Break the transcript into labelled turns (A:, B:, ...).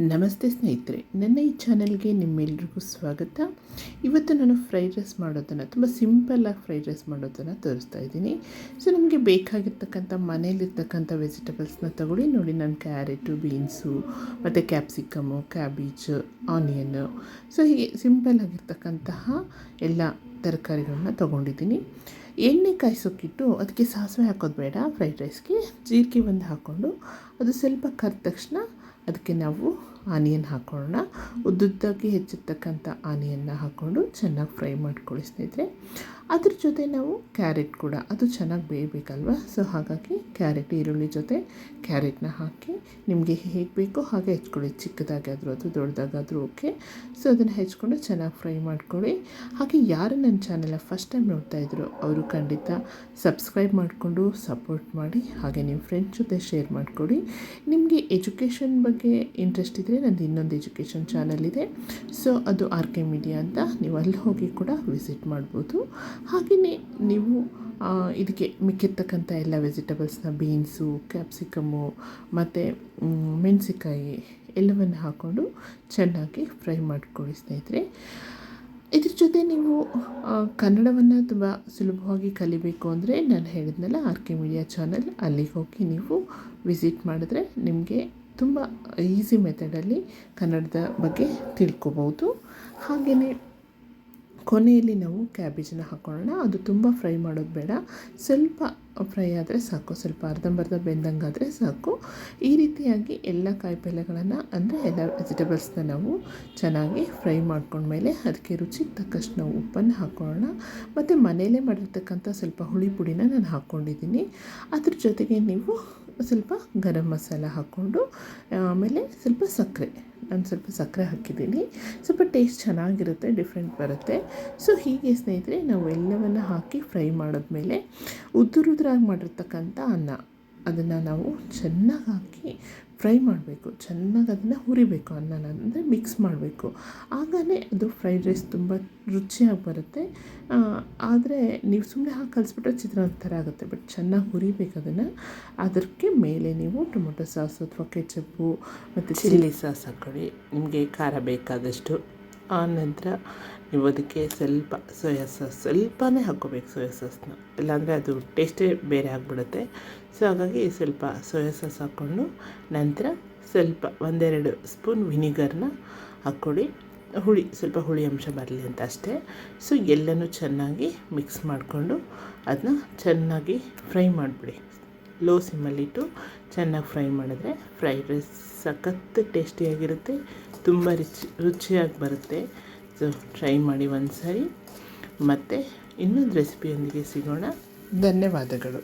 A: ನಮಸ್ತೆ ಸ್ನೇಹಿತರೆ, ನನ್ನ ಈ ಚಾನಲ್ಗೆ ನಿಮ್ಮೆಲ್ರಿಗೂ ಸ್ವಾಗತ. ಇವತ್ತು ನಾನು ಫ್ರೈಡ್ ರೈಸ್ ಮಾಡೋದನ್ನು, ತುಂಬ ಸಿಂಪಲ್ಲಾಗಿ ಫ್ರೈಡ್ ರೈಸ್ ಮಾಡೋದನ್ನು ತೋರಿಸ್ತಾ ಇದ್ದೀನಿ. ಸೊ, ನಮಗೆ ಬೇಕಾಗಿರ್ತಕ್ಕಂಥ ಮನೇಲಿರ್ತಕ್ಕಂಥ ವೆಜಿಟೇಬಲ್ಸ್ನ ತಗೊಳ್ಳಿ. ನೋಡಿ, ನಾನು ಕ್ಯಾರೆಟು, ಬೀನ್ಸು, ಮತ್ತು ಕ್ಯಾಪ್ಸಿಕಮು, ಕ್ಯಾಬೇಜ್ ಆನಿಯನ್ನು ಸೊ, ಹೀಗೆ ಸಿಂಪಲ್ ಆಗಿರ್ತಕ್ಕಂತಹ ಎಲ್ಲ ತರಕಾರಿಗಳನ್ನ ತೊಗೊಂಡಿದ್ದೀನಿ. ಎಣ್ಣೆ ಕಾಯಿಸೋಕ್ಕಿಟ್ಟು ಅದಕ್ಕೆ ಸಾಸಿವೆ ಹಾಕೋದು ಬೇಡ, ಫ್ರೈಡ್ ರೈಸ್ಗೆ. ಜೀರಿಗೆ ಒಂದು ಹಾಕ್ಕೊಂಡು, ಅದು ಸ್ವಲ್ಪ ಕರೆದ ತಕ್ಷಣ ಅದಕ್ಕೆ ನಾವು ಆನಿಯನ್ ಹಾಕೊಳ್ಳೋಣ. ಉದ್ದುದ್ದಾಗಿ ಹೆಚ್ಚಿರ್ತಕ್ಕಂಥ ಆನಿಯನ್ನ ಹಾಕ್ಕೊಂಡು ಚೆನ್ನಾಗಿ ಫ್ರೈ ಮಾಡ್ಕೊಳ್ಳಿ ಸ್ನೇಹಿತರೆ. ಅದ್ರ ಜೊತೆ ನಾವು ಕ್ಯಾರೆಟ್ ಕೂಡ, ಅದು ಚೆನ್ನಾಗಿ ಬೇಯಬೇಕಲ್ವ? ಸೊ ಹಾಗಾಗಿ ಕ್ಯಾರೆಟ್, ಈರುಳ್ಳಿ ಜೊತೆ ಕ್ಯಾರೆಟ್ನ ಹಾಕಿ ನಿಮಗೆ ಹೇಗೆ ಬೇಕೋ ಹಾಗೆ ಹೆಚ್ಕೊಳ್ಳಿ. ಚಿಕ್ಕದಾಗಾದರೂ ಅದು ದೊಡ್ಡದಾಗಾದರೂ ಓಕೆ ಸೊ ಅದನ್ನು ಹೆಚ್ಕೊಂಡು ಚೆನ್ನಾಗಿ ಫ್ರೈ ಮಾಡ್ಕೊಳ್ಳಿ. ಹಾಗೆ ಯಾರು ನನ್ನ ಚಾನೆಲ್ ಫಸ್ಟ್ ಟೈಮ್ ನೋಡ್ತಾ ಇದ್ರು, ಅವರು ಖಂಡಿತ ಸಬ್ಸ್ಕ್ರೈಬ್ ಮಾಡಿಕೊಂಡು ಸಪೋರ್ಟ್ ಮಾಡಿ. ಹಾಗೆ ನಿಮ್ಮ ಫ್ರೆಂಡ್ಸ್ ಜೊತೆ ಶೇರ್ ಮಾಡಿಕೊಡಿ ನಿಮಗೆ ಎಜುಕೇಷನ್ ಬಗ್ಗೆ ಇಂಟ್ರೆಸ್ಟ್ ಇದ್ದರೆ ನಂದು ಇನ್ನೊಂದು ಎಜುಕೇಷನ್ ಚಾನಲ್ ಇದೆ. ಸೊ, ಅದು ಆರ್ ಕೆ ಮೀಡಿಯಾ ಅಂತ ನೀವು ಅಲ್ಲಿ ಹೋಗಿ ಕೂಡ ವಿಸಿಟ್ ಮಾಡ್ಬೋದು. ಹಾಗೆಯೇ ನೀವು ಇದಕ್ಕೆ ಮಿಕ್ಕಿರ್ತಕ್ಕಂಥ ಎಲ್ಲ ವೆಜಿಟೇಬಲ್ಸ್ನ ಬೀನ್ಸು, ಕ್ಯಾಪ್ಸಿಕಮ್ಮು, ಮತ್ತು ಮೆಣಸಿಕಾಯಿ ಎಲ್ಲವನ್ನು ಹಾಕ್ಕೊಂಡು ಚೆನ್ನಾಗಿ ಫ್ರೈ ಮಾಡಿಕೊಳ್ಳಿ ಸ್ನೇಹಿತರೆ. ಇದ್ರ ಜೊತೆ ನೀವು ಕನ್ನಡವನ್ನು ತುಂಬ ಸುಲಭವಾಗಿ ಕಲಿಬೇಕು ಅಂದರೆ ನಾನು ಹೇಳಿದ್ನಲ್ಲ, ಆರ್ ಕೆ ಮೀಡಿಯಾ ಚಾನಲ್ ಅಲ್ಲಿಗೆ ಹೋಗಿ ನೀವು ವಿಸಿಟ್ ಮಾಡಿದ್ರೆ ನಿಮಗೆ ತುಂಬ ಈಸಿ ಮೆಥಡಲ್ಲಿ ಕನ್ನಡದ ಬಗ್ಗೆ ತಿಳ್ಕೊಬೋದು. ಹಾಗೆಯೇ ಕೊನೆಯಲ್ಲಿ ನಾವು ಕ್ಯಾಬೇಜನ್ನು ಹಾಕ್ಕೊಳ್ಳೋಣ ಅದು ತುಂಬ ಫ್ರೈ ಮಾಡೋದು ಬೇಡ. ಸ್ವಲ್ಪ ಫ್ರೈ ಆದರೆ ಸಾಕು. ಸ್ವಲ್ಪ ಅರ್ಧಂಬರ್ಧ ಬೆಂದಂಗಾದರೆ ಸಾಕು. ಈ ರೀತಿಯಾಗಿ ಎಲ್ಲ ಕಾಯಿಪಲ್ಯಗಳನ್ನು ಅಂದರೆ ಎಲ್ಲ ವೆಜಿಟೇಬಲ್ಸ್ನ ನಾವು ಚೆನ್ನಾಗಿ ಫ್ರೈ ಮಾಡ್ಕೊಂಡ್ಮೇಲೆ ಅದಕ್ಕೆ ರುಚಿಗೆ ತಕ್ಕಷ್ಟು ನಾವು ಉಪ್ಪನ್ನು ಹಾಕ್ಕೊಳ್ಳೋಣ ಮತ್ತು ಮನೆಯಲ್ಲೇ ಮಾಡಿರ್ತಕ್ಕಂಥ ಸ್ವಲ್ಪ ಹುಳಿ ಪುಡಿನ ನಾನು ಹಾಕ್ಕೊಂಡಿದ್ದೀನಿ. ಅದ್ರ ಜೊತೆಗೆ ನೀವು ಸ್ವಲ್ಪ ಗರಂ ಮಸಾಲ ಹಾಕ್ಕೊಂಡು, ಆಮೇಲೆ ಸ್ವಲ್ಪ ಸಕ್ಕರೆ. ನಾನು ಸ್ವಲ್ಪ ಸಕ್ಕರೆ ಹಾಕಿದ್ದೀನಿ. ಸ್ವಲ್ಪ ಟೇಸ್ಟ್ ಚೆನ್ನಾಗಿರುತ್ತೆ, ಡಿಫ್ರೆಂಟ್ ಬರುತ್ತೆ. ಸೊ ಹೀಗೆ ಸ್ನೇಹಿತರೆ, ನಾವು ಎಲ್ಲವನ್ನು ಹಾಕಿ ಫ್ರೈ ಮಾಡಿದ್ಮೇಲೆ ಉದುರುದ್ರಾಗಿ ಮಾಡಿರ್ತಕ್ಕಂಥ ಅನ್ನ. ಅದನ್ನು ನಾವು ಚೆನ್ನಾಗಿ ಹಾಕಿ ಫ್ರೈ ಮಾಡಬೇಕು, ಚೆನ್ನಾಗಿ ಅದನ್ನು ಹುರಿಬೇಕು ಅನ್ನನ, ಅಂದರೆ ಮಿಕ್ಸ್ ಮಾಡಬೇಕು. ಆಗಲೇ ಅದು ಫ್ರೈಡ್ ರೈಸ್ ತುಂಬ ರುಚಿಯಾಗಿ ಬರುತ್ತೆ. ಆದರೆ ನೀವು ಸುಮ್ಮನೆ ಹಾಕಿ ಕಲಿಸ್ಬಿಟ್ರೆ ಚಿತ್ರಾನ್ನ ಥರ ಆಗುತ್ತೆ ಬಟ್ ಚೆನ್ನಾಗಿ ಹುರಿಬೇಕು ಅದನ್ನು. ಅದಕ್ಕೆ ಮೇಲೆ ನೀವು ಟೊಮೊಟೊ ಸಾಸ್ ಅಥವಾ ಕೆಚಪ್ಪು ಮತ್ತು ಚಿಲ್ಲಿ ಸಾಸ್ ಹಾಕ್ಕೊಳ್ಳಿ. ನಿಮಗೆ ಖಾರ ಬೇಕಾದಷ್ಟು. ಆ ನಂತರ ನೀವು ಅದಕ್ಕೆ ಸ್ವಲ್ಪ ಸೋಯಾ ಸಾಸ್ ಸ್ವಲ್ಪನೇ ಹಾಕ್ಕೋಬೇಕು ಸೋಯಾ ಸಾಸ್ನ ಇಲ್ಲಾಂದರೆ ಅದು ಟೇಸ್ಟೇ ಬೇರೆ ಆಗಿಬಿಡುತ್ತೆ. ಸೊ ಹಾಗಾಗಿ ಸ್ವಲ್ಪ ಸೋಯಾ ಸಾಸ್ ಹಾಕ್ಕೊಂಡು ನಂತರ ಸ್ವಲ್ಪ ಒಂದೆರಡು ಸ್ಪೂನ್ ವಿನಿಗರ್ನ ಹಾಕ್ಕೊಡಿ ಹುಳಿ, ಸ್ವಲ್ಪ ಹುಳಿ ಅಂಶ ಬರಲಿ ಅಂತ ಅಷ್ಟೇ. ಸೊ ಎಲ್ಲನೂ ಚೆನ್ನಾಗಿ ಮಿಕ್ಸ್ ಮಾಡಿಕೊಂಡು ಅದನ್ನ ಚೆನ್ನಾಗಿ ಫ್ರೈ ಮಾಡಿಬಿಡಿ. ಲೋ ಸಿಮ್ಮಲ್ಲಿಟ್ಟು ಚೆನ್ನಾಗಿ ಫ್ರೈ ಮಾಡಿದ್ರೆ ಫ್ರೈಡ್ ರೈಸ್ ಸಖತ್ ಟೇಸ್ಟಿಯಾಗಿರುತ್ತೆ ತುಂಬ ರುಚಿ ರುಚಿಯಾಗಿ ಬರುತ್ತೆ. ಸೊ ಟ್ರೈ ಮಾಡಿ ಒಂದು ಸಾರಿ ಮತ್ತು ಇನ್ನೊಂದು ರೆಸಿಪಿಯೊಂದಿಗೆ ಸಿಗೋಣ. ಧನ್ಯವಾದಗಳು.